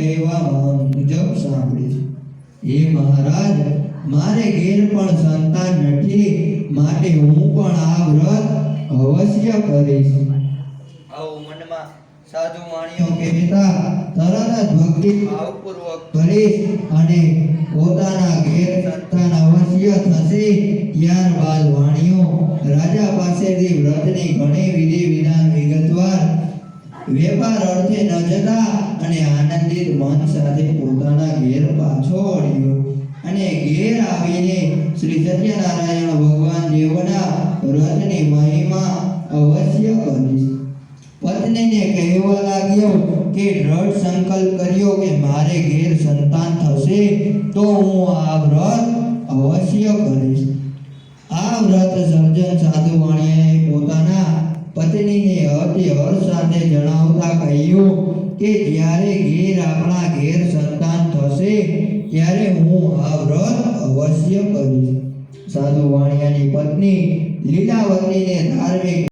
કહેવામાં મુજબ સાંભળીશ હે મહારાજ મારે ઘેર પણ સંતાન નથી માટે હું પણ આ વ્રત અવશ્ય કરીશ. આવું મનમાં સાધુ માણીઓ કહેતા તરત જ ભક્તિ ભાવપૂર્વક કરીશ અને પોતાના ઘેર સંતાન અવશ્ય થશે. ત્યારબાદ વાણીઓ રાજા પાસેથી વ્રતની ઘણી વિધિ વિધાન વિગતવાર વેપાર અર્થે ન સાથે પોતાના ઘેર પાછો વળ્યો અને ઘેર આવીને શ્રી સત્યનારાયણ ભગવાન દેવના વ્રતની મહિમા અવશ્ય કરીશ. પત્નીને કહેવા લાગ્યો કે દ્રઢ સંકલ્પ કર્યો કે મારે ઘેર સંતાન થશે તો હું આ વ્રત અવશ્ય કરીશ. આ વ્રત સર્જન સાધુ વાણિયાએ પોતાના પત્નીને અતિ હર્ષ સાથે જણાવતા કહ્યું કે જ્યારે ઘેર આપણા ઘેર સંતાન થશે, ત્યારે હું આ વ્રત અવશ્ય કરીશ. સાધુ વાણિયાની પત્ની લીલાવતીને ધાર્મિક